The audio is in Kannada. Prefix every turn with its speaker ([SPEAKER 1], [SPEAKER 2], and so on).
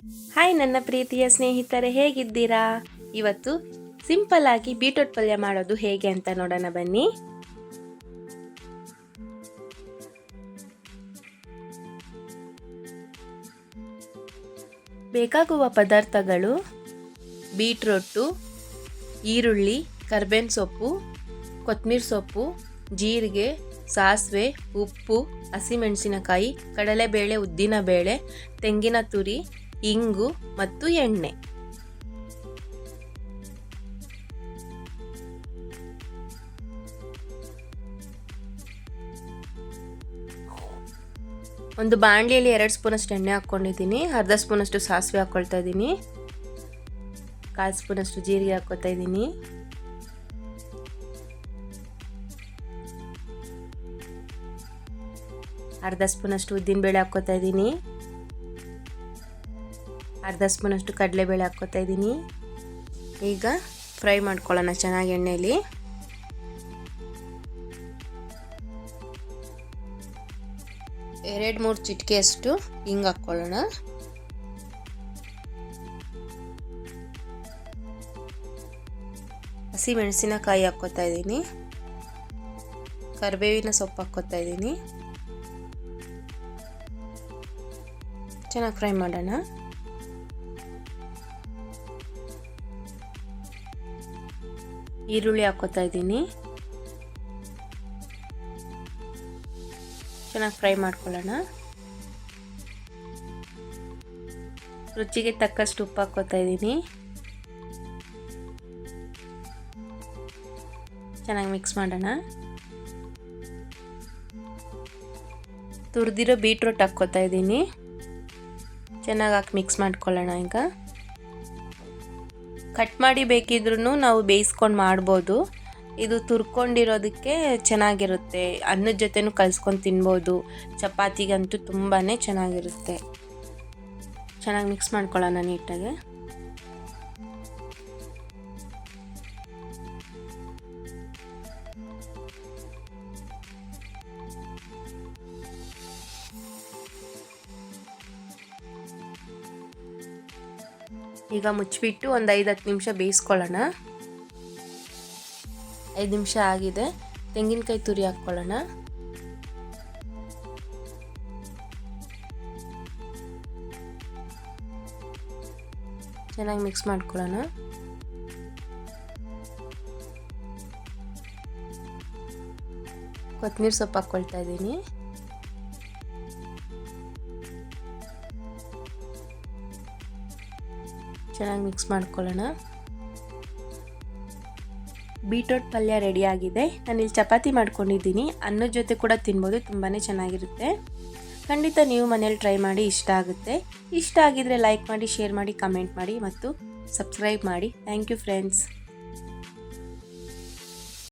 [SPEAKER 1] ಹಾಯ್ ನನ್ನ ಪ್ರೀತಿಯ ಸ್ನೇಹಿತರೆ, ಹೇಗಿದ್ದೀರಾ? ಇವತ್ತು ಸಿಂಪಲ್ ಆಗಿ ಬೀಟ್ರೂಟ್ ಪಲ್ಯ ಮಾಡೋದು ಹೇಗೆ ಅಂತ ನೋಡೋಣ ಬನ್ನಿ. ಬೇಕಾಗುವ ಪದಾರ್ಥಗಳು ಬೀಟ್ರೋಟು, ಈರುಳ್ಳಿ ಕರ್ಬೇನ್ ಸೊಪ್ಪು ಕೊತ್ತಂಬರಿ ಸೊಪ್ಪು, ಜೀರಿಗೆ, ಸಾಸಿವೆ, ಉಪ್ಪು, ಹಸಿಮೆಣಸಿನಕಾಯಿ, ಕಡಲೆಬೇಳೆ, ಉದ್ದಿನಬೇಳೆ, ತೆಂಗಿನ ತುರಿ ಇಂಗು ಮತ್ತು ಎಣ್ಣೆ. ಒಂದು ಬಾಣಲಿಯಲ್ಲಿ ಎರಡು ಸ್ಪೂನಷ್ಟು ಎಣ್ಣೆ ಹಾಕ್ಕೊಂಡಿದ್ದೀನಿ. ಅರ್ಧ ಸ್ಪೂನಷ್ಟು ಸಾಸಿವೆ ಹಾಕ್ಕೊಳ್ತಾ ಇದ್ದೀನಿ. ಕಾಲು ಸ್ಪೂನಷ್ಟು ಜೀರಿಗೆ ಹಾಕ್ಕೊತಾ ಇದ್ದೀನಿ. ಅರ್ಧ ಸ್ಪೂನಷ್ಟು ಉದ್ದಿನಬೇಳೆ ಹಾಕ್ಕೊತಾ ಇದ್ದೀನಿ. ಅರ್ಧ ಸ್ಪೂನಷ್ಟು ಕಡಲೆಬೇಳೆ ಹಾಕ್ಕೋತಾ ಇದ್ದೀನಿ. ಈಗ ಫ್ರೈ ಮಾಡ್ಕೊಳ್ಳೋಣ ಚೆನ್ನಾಗಿ ಎಣ್ಣೆಯಲ್ಲಿ ಎರಡು ಮೂರು ಚಿಟಿಕೆಯಷ್ಟು ಹಿಂಗೆ ಹಾಕ್ಕೊಳ್ಳೋಣ. ಹಸಿ ಮೆಣಸಿನಕಾಯಿ ಹಾಕ್ಕೋತಾ ಇದ್ದೀನಿ. ಕರಿಬೇವಿನ ಸೊಪ್ಪು ಹಾಕ್ಕೋತಾ ಇದ್ದೀನಿ. ಚೆನ್ನಾಗಿ ಫ್ರೈ ಮಾಡೋಣ. ಈರುಳ್ಳಿ ಹಾಕೋತಾ ಇದ್ದೀನಿ. ಚೆನ್ನಾಗಿ ಫ್ರೈ ಮಾಡ್ಕೊಳ್ಳೋಣ. ರುಚಿಗೆ ತಕ್ಕಷ್ಟು ಉಪ್ಪು ಹಾಕೋತಾ ಇದ್ದೀನಿ. ಚೆನ್ನಾಗಿ ಮಿಕ್ಸ್ ಮಾಡೋಣ. ತುರಿದಿರೋ ಬೀಟ್ರೂಟ್ ಹಾಕ್ಕೋತಾ ಇದ್ದೀನಿ. ಚೆನ್ನಾಗಿ ಹಾಕಿ ಮಿಕ್ಸ್ ಮಾಡ್ಕೊಳ್ಳೋಣ ಈಗ. ಕಟ್ ಮಾಡಿ ಬೇಕಿದ್ರೂ ನಾವು ಬೇಯಿಸ್ಕೊಂಡು ಮಾಡ್ಬೋದು. ಇದು ತುರ್ಕೊಂಡಿರೋದಕ್ಕೆ ಚೆನ್ನಾಗಿರುತ್ತೆ. ಅನ್ನದ ಜೊತೆನೂ ಕಲ್ಸ್ಕೊಂಡು ತಿನ್ಬೋದು. ಚಪಾತಿಗಂತೂ ತುಂಬಾ ಚೆನ್ನಾಗಿರುತ್ತೆ. ಚೆನ್ನಾಗಿ ಮಿಕ್ಸ್ ಮಾಡ್ಕೊಳ್ಳೋಣ ನೀಟಾಗಿ. ಈಗ ಮುಚ್ಚಿಬಿಟ್ಟು ಒಂದು ಐದು ಹತ್ತು ನಿಮಿಷ ಬೇಯಿಸ್ಕೊಳ್ಳೋಣ. ಐದು ನಿಮಿಷ ಆಗಿದೆ. ತೆಂಗಿನಕಾಯಿ ತುರಿ ಹಾಕ್ಕೊಳ್ಳೋಣ. ಚೆನ್ನಾಗಿ ಮಿಕ್ಸ್ ಮಾಡ್ಕೊಳ್ಳೋಣ. ಕೊತ್ತಂಬರಿ ಸೊಪ್ಪು ಹಾಕ್ಕೊಳ್ತಾ ಇದ್ದೀನಿ. ಚೆನ್ನಾಗಿ ಮಿಕ್ಸ್ ಮಾಡ್ಕೊಳ್ಳೋಣ. ಬೀಟ್ರೋಟ್ ಪಲ್ಯ ರೆಡಿಯಾಗಿದೆ ನಾನಿಲ್ಲಿ ಚಪಾತಿ ಮಾಡ್ಕೊಂಡಿದ್ದೀನಿ. ಅನ್ನದ ಜೊತೆ ಕೂಡ ತಿನ್ಬೋದು ತುಂಬಾ ಚೆನ್ನಾಗಿರುತ್ತೆ. ಖಂಡಿತ ನೀವು ಮನೇಲಿ ಟ್ರೈ ಮಾಡಿ ಇಷ್ಟ ಆಗುತ್ತೆ. ಇಷ್ಟ ಆಗಿದರೆ ಲೈಕ್ ಮಾಡಿ ಶೇರ್ ಮಾಡಿ ಕಮೆಂಟ್ ಮಾಡಿ ಮತ್ತು ಸಬ್ಸ್ಕ್ರೈಬ್ ಮಾಡಿ. Thank you friends